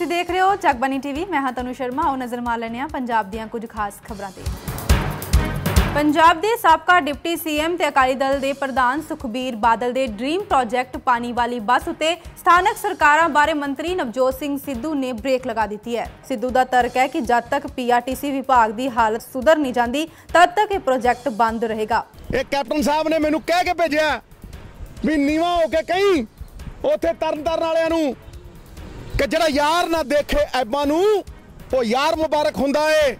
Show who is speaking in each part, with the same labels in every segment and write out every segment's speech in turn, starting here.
Speaker 1: ਤੁਸੀਂ ਦੇਖ ਰਹੇ ਹੋ ਜਗਬਾਨੀ ਟੀਵੀ। ਮੈਂ ਹਾਂ ਤਨੂ ਸ਼ਰਮਾ ਆਓ ਨਜ਼ਰ ਮਾਰ ਲੈਂਦੇ ਹਾਂ ਪੰਜਾਬ ਦੀਆਂ ਕੁਝ ਖਾਸ ਖਬਰਾਂ ਤੇ। ਪੰਜਾਬ ਦੇ ਸਾਬਕਾ ਡਿਪਟੀ ਸੀਐਮ ਤੇ ਅਕਾਲੀ ਦਲ ਦੇ ਪ੍ਰਧਾਨ ਸੁਖਬੀਰ ਬਾਦਲ ਦੇ ਡ੍ਰੀਮ ਪ੍ਰੋਜੈਕਟ ਪਾਣੀ ਵਾਲੀ ਬੱਸ ਉਤੇ ਸਥਾਨਕ ਸਰਕਾਰਾਂ ਬਾਰੇ ਮੰਤਰੀ ਨਵਜੋਤ ਸਿੰਘ ਸਿੱਧੂ ਨੇ ਬ੍ਰੇਕ ਲਗਾ ਦਿੱਤੀ ਹੈ। ਸਿੱਧੂ ਦਾ ਤਰਕ ਹੈ ਕਿ ਜਦ ਤੱਕ ਪੀਆਰਟੀਸੀ ਵਿਭਾਗ ਦੀ ਹਾਲਤ ਸੁਧਰ ਨਹੀਂ ਜਾਂਦੀ, ਤਦ ਤੱਕ ਇਹ ਪ੍ਰੋਜੈਕਟ ਬੰਦ ਰਹੇਗਾ।
Speaker 2: ਇਹ ਕੈਪਟਨ ਸਾਹਿਬ ਨੇ ਮੈਨੂੰ ਕਹਿ ਕੇ ਭੇਜਿਆ, ਵੀ ਨੀਵਾ ਹੋ ਕੇ ਕਹੀਂ, ਉੱਥੇ ਤਰਨ ਤਾਰਨ ਵਾਲਿਆਂ ਨੂੰ ਕਿ ਜਿਹੜਾ ਯਾਰ ਨਾ ਦੇਖੇ ਐਬਾਂ ਨੂੰ, ਉਹ ਯਾਰ ਮੁਬਾਰਕ ਹੁੰਦਾ ਏ।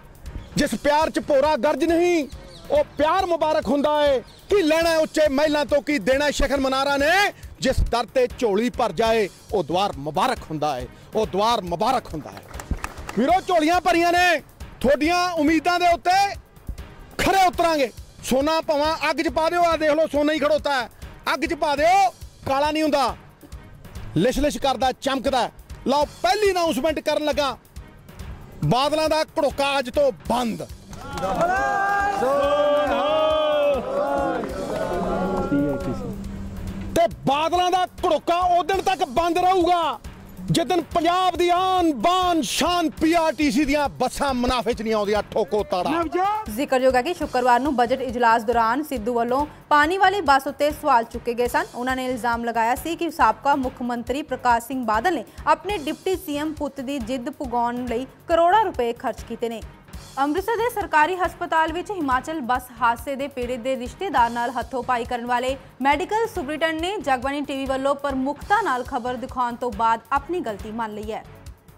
Speaker 2: ਜਿਸ ਪਿਆਰ 'ਚ ਭੋਰਾ ਗਰਜ ਨਹੀਂ, ਉਹ ਪਿਆਰ ਮੁਬਾਰਕ ਹੁੰਦਾ ਏ। ਕੀ ਲੈਣਾ ਉੱਚੇ ਮਹਿਲਾਂ ਤੋਂ, ਕੀ ਦੇਣਾ ਸ਼ਖਰ ਮਨਾਰਾ ਨੇ? ਜਿਸ ਦਰ ਤੇ ਝੋਲੀ ਭਰ ਜਾਏ, ਉਹ ਦਵਾਰ ਮੁਬਾਰਕ ਹੁੰਦਾ ਏ। ਉਹ ਦਵਾਰ ਮੁਬਾਰਕ ਹੁੰਦਾ ਏ। ਵੀਰੋ, ਝੋਲੀਆਂ ਭਰੀਆਂ ਨੇ। ਤੁਹਾਡੀਆਂ ਉਮੀਦਾਂ ਦੇ ਉੱਤੇ ਖਰੇ ਉਤਰਾਂਗੇ। ਸੋਨਾ ਭਵਾਂ ਅੱਗ 'ਚ ਪਾ ਦਿਓ ਆ ਦੇਖ ਲਓ, ਸੋਨਾ ਹੀ ਖੜੋਤਾ। ਹੈ ਅੱਗ 'ਚ ਪਾ ਦਿਓ, ਕਾਲਾ ਨਹੀਂ ਹੁੰਦਾ। ਲਿਸ਼ ਲਿਸ਼ ਕਰਦਾ, ਚਮਕਦਾ। ਲਓ, ਪਹਿਲੀ ਅਨਾਉਂਸਮੈਂਟ ਕਰਨ ਲੱਗਾ। ਬਾਦਲਾਂ ਦਾ ਘੜੋਕਾ ਅੱਜ ਤੋਂ ਬੰਦ। ਤੇ ਬਾਦਲਾਂ ਦਾ ਘੜੋਕਾ ਉਹ ਤੱਕ ਬੰਦ ਰਹੂਗਾ। ਜਿੱਦਨ ਪੰਜਾਬ ਦੀ ਆਨ ਬਾਨ ਸ਼ਾਨ ਪੀਆਰਟੀਸੀ ਦੀਆਂ ਬੱਸਾਂ ਮੁਨਾਫੇ 'ਚ ਨਹੀਂ ਆਉਂਦੀਆਂ ਠੋਕੋ ਤਾੜਾ।
Speaker 1: ਜ਼ਿਕਰਯੋਗ ਹੈ ਕਿ ਸ਼ੁੱਕਰਵਾਰ ਨੂੰ ਬਜਟ ਇਜਲਾਸ ਦੌਰਾਨ ਸਿੱਧੂ ਵੱਲੋਂ ਪਾਣੀ ਵਾਲੀ ਬੱਸ ਉੱਤੇ ਸਵਾਲ ਚੁੱਕੇ ਗਏ ਸਨ। ਉਹਨਾਂ ਨੇ ਇਲਜ਼ਾਮ ਲਗਾਇਆ ਸੀ ਕਿ ਸਾਬਕਾ ਮੁੱਖ ਮੰਤਰੀ ਪ੍ਰਕਾਸ਼ ਸਿੰਘ ਬਾਦਲ ਨੇ ਆਪਣੇ ਡਿਪਟੀ ਸੀਐਮ ਪੁੱਤ ਦੀ ਜਿੱਦ ਪੁਗਾਉਣ ਲਈ ਕਰੋੜਾਂ ਰੁਪਏ ਖਰਚ ਕੀਤੇ ਨੇ। ਅੰਮ੍ਰਿਤਸਰ ਦੇ ਸਰਕਾਰੀ ਹਸਪਤਾਲ ਵਿੱਚ ਹਿਮਾਚਲ ਬੱਸ ਹਾਦਸੇ ਦੇ ਪੀੜਤ ਦੇ ਰਿਸ਼ਤੇਦਾਰ ਨਾਲ ਹੱਥੋਂ ਪਾਈ ਕਰਨ ਵਾਲੇ ਮੈਡੀਕਲ ਸੁਪਰੀਟੈਂਡ ਨੇ ਜਗਬਾਣੀ ਟੀਵੀ ਵੱਲੋਂ ਪ੍ਰਮੁਖਤਾ ਨਾਲ ਖਬਰ ਦਿਖਾਉਣ ਤੋਂ ਬਾਅਦ ਆਪਣੀ ਗਲਤੀ ਮੰਨ ਲਈ ਹੈ।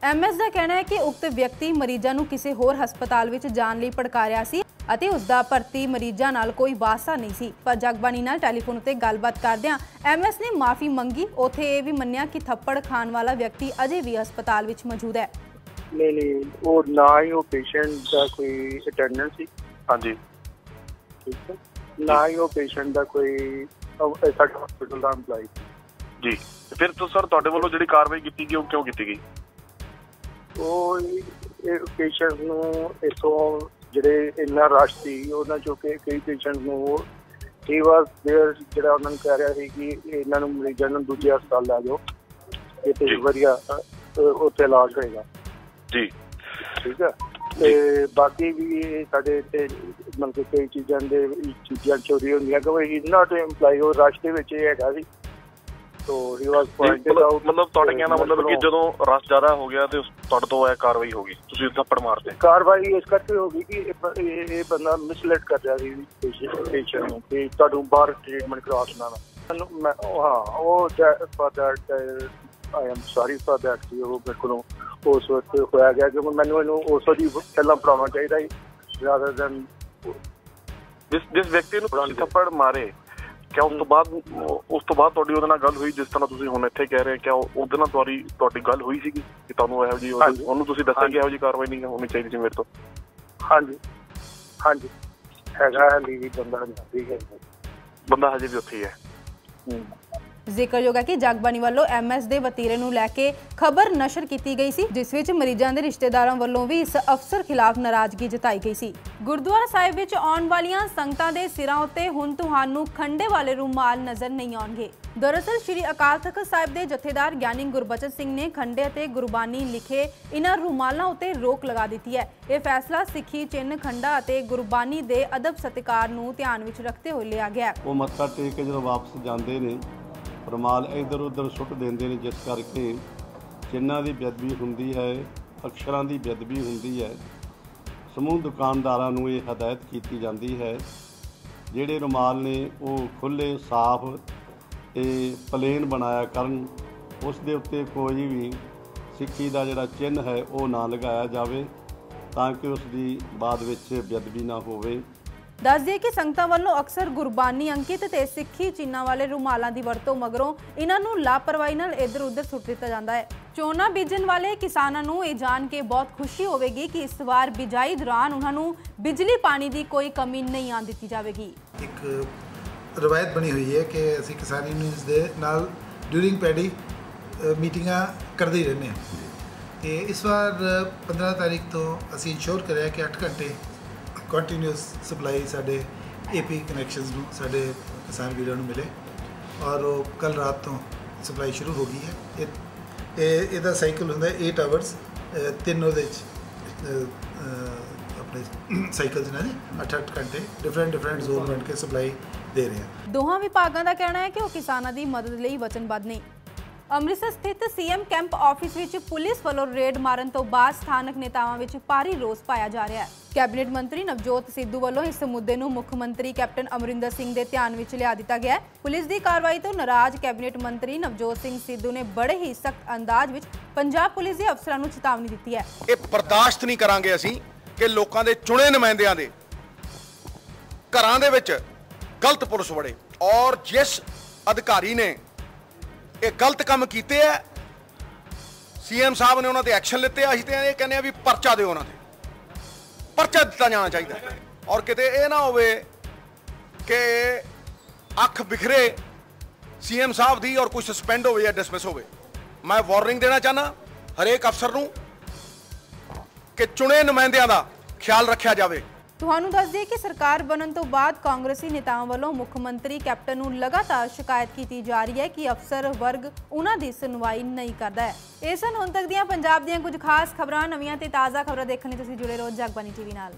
Speaker 1: ਐਮਐਸ ਦਾ ਕਹਿਣਾ ਹੈ ਕਿ ਉਕਤ ਵਿਅਕਤੀ ਮਰੀਜ਼ਾਂ ਨੂੰ ਕਿਸੇ ਹੋਰ ਹਸਪਤਾਲ ਵਿੱਚ ਜਾਣ ਲਈ ਭੜਕਾ ਸੀ ਅਤੇ ਉਸ ਦਾ ਭਰਤੀ ਮਰੀਜ਼ਾਂ ਨਾਲ ਕੋਈ ਵਾਸਤਾ ਨਹੀਂ ਸੀ। ਪਰ ਜਗਬਾਣੀ ਨਾਲ ਟੈਲੀਫੋਨ ਉੱਤੇ ਗੱਲਬਾਤ ਕਰਦਿਆਂ ਐਮਐਸ ਨੇ ਮਾਫੀ ਮੰਗੀ। ਉਥੇ ਇਹ ਵੀ ਮੰਨਿਆ ਕਿ ਥੱਪੜ ਖਾਣ ਵਾਲਾ ਵਿਅਕਤੀ ਅਜੇ ਵੀ ਹਸਪਤਾਲ ਵਿੱਚ ਮੌਜੂਦ ਹੈ।
Speaker 3: ਨਹੀਂ ਨਹੀਂ ਉਹ ਨਾ ਹੀ ਉਹ ਪੇਸ਼ੈਂਟ ਦਾ ਕੋਈ ਅਟੈਂਡੈਂਟ ਸੀ
Speaker 4: ਹਾਂਜੀ
Speaker 3: ਠੀਕ ਹੈ ਨਾ ਹੀ ਉਹ ਪੇਸ਼ੈਂਟ ਦਾ ਕੋਈ ਉਹ ਸਾਡਾ ਹਸਪੀਟਲ ਦਾ EMPLOYE
Speaker 4: ਜੀ ਤੇ ਫਿਰ ਤੋਂ ਸਰ ਤੁਹਾਡੇ ਵੱਲੋਂ ਜਿਹੜੀ ਕਾਰਵਾਈ ਕੀਤੀ ਗਈ ਉਹ ਕਿਉਂ ਕੀਤੀ ਗਈ
Speaker 3: ਉਹ ਇਹ ਪੇਸ਼ੈਂਟ ਨੂੰ ਇਥੋਂ ਜਿਹੜੇ ਇੰਨਾ ਰਸ਼ ਸੀ ਉਹਨਾਂ ਚੋਂ ਕਿ ਕਈ ਪੇਸ਼ੈਂਟ ਨੂੰ ਹੀ ਵਾਸ देयर ਜਿਹੜਾ ਉਹਨਾਂ ਨੂੰ ਕਹਿ ਰਿਹਾ ਸੀ ਕਿ ਇਹਨਾਂ ਨੂੰ ਮਰੀਜ਼ਾਂ ਨੂੰ ਦੂਜੇ ਹਸਪਤਾਲ ਲੈ ਜਾਓ ਇੱਥੇ
Speaker 4: ਜੀ।
Speaker 3: ਵਧੀਆ ਅ, ਅ, ਉੱਥੇ ਇਲਾਜ ਹੋਏਗਾ
Speaker 4: ਜੀ।
Speaker 3: ਠੀਕ ਹੈ। ਤੇ ਬਾਕੀ ਵੀ ਸਾਡੇ ਤੇ ਮਤਲਬ ਕਿ ਕਈ ਚੀਜ਼ਾਂ ਦੇ ਚੀਜ਼ਾਂ ਚੋਰੀ ਹੁੰਦੀਆਂ ਕਿ ਉਹ ਇਜ਼ ਨਾਟ ਏਮਪਲਾਈ ਉਹ ਰਸ਼ ਵਿੱਚ ਇਹ ਹੈਗਾ ਸੀ। ਤੋ ਹੀ ਵਾਸ ਪੁਆਇੰਟਡ ਆਊਟ
Speaker 4: ਮਤਲਬ ਤੁਹਾਡੇ ਕਹਿਣਾ ਮਤਲਬ ਕਿ ਜਦੋਂ ਰਸ਼ ਜ਼ਿਆਦਾ ਹੋ ਗਿਆ ਤੇ ਤੁਹਾਡੇ ਤੋਂ ਇਹ ਕਾਰਵਾਈ ਹੋ ਗਈ। ਤੁਸੀਂ ਥੱਪੜ ਮਾਰਦੇ
Speaker 3: ਕਾਰਵਾਈ ਇਸ ਕਰਕੇ ਹੋ ਗਈ ਕਿ ਇਹ ਬੰਦਾ ਮਿਸਲੇਟ ਕਰ ਰਿਹਾ ਸੀ ਪੇਸ਼ੈਂਟ ਨੂੰ ਕਿ ਤੁਹਾਨੂੰ ਬਾਹਰ ਟ੍ਰੀਟਮੈਂਟ ਕਰਵਾ ਸੁਣਾਣਾ ਹਾਂ ਉਹ for I am sorry for ਕਿ ਉਹ ਮੇਰੇ ਉਸ ਵਕਤ ਹੋਇਆ ਗਿਆ ਕਿ ਮੈਨੂੰ ਇਹਨੂੰ ਉਸ ਦੀ ਪਹਿਲਾਂ ਪੜਾਉਣਾ ਚਾਹੀਦਾ ਸੀ ਰਾਦਰ ਦੈਨ
Speaker 4: ਜਿਸ ਜਿਸ ਵਿਅਕਤੀ ਨੂੰ ਥੱਪੜ ਮਾਰੇ ਕਿਆ ਉਸ ਤੋਂ ਬਾਅਦ ਉਸ ਤੋਂ ਬਾਅਦ ਤੁਹਾਡੀ ਉਹਦੇ ਨਾਲ ਗੱਲ ਹੋਈ ਜਿਸ ਤਰ੍ਹਾਂ ਤੁਸੀਂ ਹੁਣ ਇੱਥੇ ਕਹਿ ਰਹੇ ਕਿ ਉਹਦੇ ਨਾਲ ਤੁਹਾਡੀ ਤੁਹਾਡੀ ਗੱਲ ਹੋਈ ਸੀਗੀ ਕਿ ਤੁਹਾਨੂੰ ਇਹੋ ਜੀ
Speaker 3: ਹਾਂਜੀ।
Speaker 4: ਉਹਨੂੰ ਤੁਸੀਂ ਦੱਸਿਆ ਕਿ ਇਹੋ ਜੀ ਕਾਰਵਾਈ ਨਹੀਂ ਹੋਣੀ ਚਾਹੀਦੀ ਸੀ ਮੇਰੇ ਤੋਂ?
Speaker 3: ਹਾਂਜੀ। ਹਾਂਜੀ। ਹੈਗਾ ਹੈ ਲੀਵੀ ਬੰਦਾ ਠੀਕ ਹੈ
Speaker 4: ਬੰਦਾ ਹਜੇ ਵੀ ਉੱਥੇ ਹੀ ਹੈ।
Speaker 3: ਹੂੰ।
Speaker 1: ਜ਼ਿਕਰਯੋਗ ਹੈ ਕਿ ਜਗਬਾਣੀ ਵੱਲੋਂ ਐਮਐਸ ਦੇ ਵਤੀਰੇ ਨੂੰ ਲੈ ਕੇ ਖਬਰ ਨਸ਼ਰ ਕੀਤੀ ਗਈ ਸੀ, ਜਿਸ ਵਿੱਚ ਮਰੀਜ਼ਾਂ ਦੇ ਰਿਸ਼ਤੇਦਾਰਾਂ ਵੱਲੋਂ ਵੀ ਇਸ ਅਫਸਰ ਖਿਲਾਫ ਨਾਰਾਜ਼ਗੀ ਜਤਾਈ ਗਈ ਸੀ। ਗੁਰਦੁਆਰਾ ਸਾਹਿਬ ਵਿੱਚ ਆਉਣ ਵਾਲੀਆਂ ਸੰਗਤਾਂ ਦੇ ਸਿਰਾਂ ਉੱਤੇ ਹੁਣ ਤੁਹਾਨੂੰ ਖੰਡੇ ਵਾਲੇ ਰੁਮਾਲ ਨਜ਼ਰ ਨਹੀਂ ਆਉਣਗੇ। ਦਰਅਸਲ, ਸ਼੍ਰੀ ਅਕਾਲ ਤਖਤ ਸਾਹਿਬ ਦੇ ਜਥੇਦਾਰ ਗਿਆਨੀ ਗੁਰਬਚਨ ਸਿੰਘ ਨੇ ਖੰਡੇ ਅਤੇ ਗੁਰਬਾਣੀ ਲਿਖੇ ਇਨ੍ਹਾਂ ਰੁਮਾਲਾਂ ਉੱਤੇ ਰੋਕ ਲਗਾ ਦਿੱਤੀ ਹੈ। ਇਹ ਫੈਸਲਾ ਸਿੱਖੀ ਚਿੰਨ ਖੰਡਾ ਅਤੇ ਗੁਰਬਾਣੀ ਦੇ ਅਦਬ ਸਤਿਕਾਰ ਨੂੰ ਧਿਆਨ ਵਿੱਚ ਰੱਖਦੇ ਹੋਏ ਲਿਆ ਗਿਆ
Speaker 5: ਉਹ ਮੱਥਾ ਟੇਕ ਕੇ ਜਦੋਂ ਵਾਪਸ ਜਾਂਦੇ ਨੇ ਰੁਮਾਲ ਇੱਧਰ ਉੱਧਰ ਸੁੱਟ ਦਿੰਦੇ ਨੇ ਜਿਸ ਕਰਕੇ ਚਿੰਨ੍ਹਾਂ ਦੀ ਬੇਅਦਬੀ ਹੁੰਦੀ ਹੈ ਅਕਸ਼ਰਾਂ ਦੀ ਬੇਅਦਬੀ ਹੁੰਦੀ ਹੈ, ਸਮੂਹ ਦੁਕਾਨਦਾਰਾਂ ਨੂੰ ਇਹ ਹਦਾਇਤ ਕੀਤੀ ਜਾਂਦੀ ਹੈ, ਜਿਹੜੇ ਰੁਮਾਲ ਨੇ ਉਹ ਖੁੱਲੇ ਸਾਫ਼ ਤੇ ਪਲੇਨ ਬਣਾਇਆ ਕਰਨ, ਉਸ ਦੇ ਉੱਤੇ ਕੋਈ ਵੀ ਸਿੱਖੀ ਦਾ ਜਿਹੜਾ ਚਿੰਨ੍ਹ ਹੈ, ਉਹ ਨਾ ਲਗਾਇਆ ਜਾਵੇ ਤਾਂ ਕਿ ਉਸ ਦੀ ਬਾਅਦ ਵਿੱਚ ਬੇਅਦਬੀ ਨਾ ਹੋਵੇ।
Speaker 1: ਦੱਸ ਦਈਏ ਕਿ ਸੰਗਤਾਂ ਵੱਲੋਂ ਅਕਸਰ ਗੁਰਬਾਨੀ ਅੰਕਿਤ ਤੇ ਸਿੱਖੀ ਚਿੰਨ੍ਹਾਂ ਵਾਲੇ ਰੁਮਾਲਾਂ ਦੀ ਵਰਤੋਂ ਮਗਰੋਂ ਇਹਨਾਂ ਨੂੰ ਲਾਪਰਵਾਹੀ ਨਾਲ ਇੱਧਰ-ਉੱਧਰ ਸੁੱਟ ਦਿੱਤਾ ਜਾਂਦਾ ਹੈ। ਚੋਣਾ ਬੀਜਣ ਵਾਲੇ ਕਿਸਾਨਾਂ ਨੂੰ ਇਹ ਜਾਣ ਕੇ ਬਹੁਤ ਖੁਸ਼ੀ ਹੋਵੇਗੀ ਕਿ ਇਸ ਵਾਰ ਬਿਜਾਈ ਦੌਰਾਨ ਉਹਨਾਂ ਨੂੰ ਬਿਜਲੀ ਪਾਣੀ ਦੀ ਕੋਈ ਕਮੀ ਨਹੀਂ ਆਉਣ ਦਿੱਤੀ ਜਾਵੇਗੀ।
Speaker 6: ਇੱਕ ਰਵਾਇਤ ਬਣੀ ਹੋਈ ਹੈ ਕਿ ਅਸੀਂ ਕਿਸਾਨ ਯੂਨੀਅਨਸ ਦੇ ਨਾਲ ਡਿਊਰਿੰਗ ਪੈਡੀ ਮੀਟਿੰਗਾਂ ਕਰਦੇ ਹੀ ਰਹਿੰਦੇ ਹਾਂ। ਤੇ ਇਸ ਵਾਰ 15 ਤਾਰੀਖ ਤੋਂ ਅਸੀਂ ਇਨਸ਼ੋਰ ਕਰਿਆ ਕਿ 8 ਘੰਟੇ ਕੰਟੀਨਿਊਸ ਸਪਲਾਈ ਸਾਡੇ ਏਪੀ ਕਨੈਕਸ਼ਨਸ ਨੂੰ ਸਾਡੇ ਕਿਸਾਨ ਵੀਰਾਂ ਨੂੰ ਮਿਲੇ ਔਰ ਉਹ ਕੱਲ ਰਾਤ ਤੋਂ ਸਪਲਾਈ ਸ਼ੁਰੂ ਹੋ ਗਈ ਹੈ। ਇਹ ਇਹਦਾ ਸਾਈਕਲ ਹੁੰਦਾ 8 ਆਵਰਸ ਤਿੰਨ ਉਹਦੇ ਚ ਆਪਣੇ ਸਾਈਕਲ ਨਾਲ 8-8 ਘੰਟੇ ਡਿਫਰੈਂਟ ਡਿਫਰੈਂਟ ਜ਼ੋਨ ਬਣ ਕੇ ਸਪਲਾਈ ਦੇ ਰਹੇ ਆ
Speaker 1: ਦੋਹਾਂ ਵਿਭਾਗਾਂ ਦਾ ਕਹਿਣਾ ਹੈ ਕਿ ਉਹ ਕਿਸਾਨਾਂ ਦੀ ਮਦਦ ਲਈ ਵਚਨਬੱਧ ਨੇ। ਅੰਮ੍ਰਿਤਸਰ ਸਥਿਤ ਸੀਐਮ ਕੈਂਪ ਆਫਿਸ ਵਿੱਚ ਪੁਲਿਸ ਵੱਲੋਂ ਰੇਡ ਮਾਰਨ ਤੋਂ ਬਾਅਦ ਸਥਾਨਕ ਨੇਤਾਵਾਂ ਵਿੱਚ ਭਾਰੀ ਰੋਸ ਪਾਇਆ ਜਾ ਰਿਹਾ ਹੈ। ਕੈਬਨਿਟ ਮੰਤਰੀ ਨਵਜੋਤ ਸਿੱਧੂ ਵੱਲੋਂ ਇਸ ਮੁੱਦੇ ਨੂੰ ਮੁੱਖ ਮੰਤਰੀ ਕੈਪਟਨ ਅਮਰਿੰਦਰ ਸਿੰਘ ਦੇ ਧਿਆਨ ਵਿੱਚ ਲਿਆ ਦਿੱਤਾ ਗਿਆ ਹੈ। ਪੁਲਿਸ ਦੀ ਕਾਰਵਾਈ ਤੋਂ ਨਾਰਾਜ਼ ਕੈਬਨਿਟ ਮੰਤਰੀ ਨਵਜੋਤ ਸਿੰਘ ਸਿੱਧੂ ਨੇ ਬੜੇ ਹੀ ਸਖਤ ਅੰਦਾਜ਼ ਵਿੱਚ ਪੰਜਾਬ ਪੁਲਿਸ ਦੇ ਅਫਸਰਾਂ ਨੂੰ ਚੇਤਾਵਨੀ ਦਿੱਤੀ ਹੈ।
Speaker 2: ਇਹ ਬਰਦਾਸ਼ਤ ਨਹੀਂ ਕਰਾਂਗੇ ਅਸੀਂ ਕਿ ਲੋਕਾਂ ਦੇ ਚੁਣੇ ਨੁਮਾਇੰਦਿਆਂ ਦੇ ਘਰਾਂ ਦੇ ਵਿੱਚ ਗਲਤ ਪੁਲਿਸ ਵੜੇ ਔਰ ਜਿਸ ਅਧਿਕਾਰੀ ਨੇ ਇਹ ਗਲਤ ਕੰਮ ਕੀਤੇ ਆ। ਸੀਐਮ ਸਾਹਿਬ ਨੇ ਉਹਨਾਂ ਤੇ ਐਕਸ਼ਨ ਲਿੱਤੇ ਆ। ਅਸੀਂ ਤੇ ਇਹ ਕਹਿੰਦੇ ਆ ਵੀ ਪਰਚਾ ਦਿਓ ਉਹਨਾਂ ਤੇ। ਪਰਚਾ ਦਿੱਤਾ ਜਾਣਾ ਚਾਹੀਦਾ। ਔਰ ਕਿਤੇ ਇਹ ਨਾ ਹੋਵੇ ਕਿ ਅੱਖ ਬਿਖਰੇ ਸੀਐਮ ਸਾਹਿਬ ਦੀ ਔਰ ਕੋਈ ਸਸਪੈਂਡ ਹੋਵੇ ਜਾਂ ਡਿਸਮਿਸ ਹੋਵੇ। ਮੈਂ ਵਾਰਨਿੰਗ ਦੇਣਾ ਚਾਹਨਾ ਹਰੇਕ ਅਫਸਰ ਨੂੰ ਕਿ ਚੁਣੇ ਨੁਮਾਇੰਦਿਆਂ ਦਾ ਖਿਆਲ ਰੱਖਿਆ ਜਾਵੇ।
Speaker 1: ਤੁਹਾਨੂੰ ਦੱਸ ਦਈਏ ਕਿ ਸਰਕਾਰ ਬਣਨ ਤੋਂ ਬਾਅਦ ਕਾਂਗਰਸੀ ਨੇਤਾਵਾਂ ਵੱਲੋਂ ਮੁੱਖ ਮੰਤਰੀ ਕੈਪਟਨ ਨੂੰ ਲਗਾਤਾਰ ਸ਼ਿਕਾਇਤ ਕੀਤੀ ਜਾ ਰਹੀ ਹੈ ਕਿ ਅਫਸਰ ਵਰਗ ਉਹਨਾਂ ਦੀ ਸੁਣਵਾਈ ਨਹੀਂ ਕਰਦਾ ਹੈ। ਇਹ ਸਨ ਹੁਣ ਤੱਕ ਦੀਆਂ ਪੰਜਾਬ ਦੀਆਂ ਕੁਝ ਖਾਸ ਖਬਰਾਂ। ਨਵੀਆਂ ਤੇ ਤਾਜ਼ਾ ਖਬਰਾਂ ਦੇਖਣ ਲਈ ਤੁਸੀਂ ਜੁੜੇ ਰਹੋ ਜਗਬਾਨੀ ਟੀਵੀ ਨਾਲ।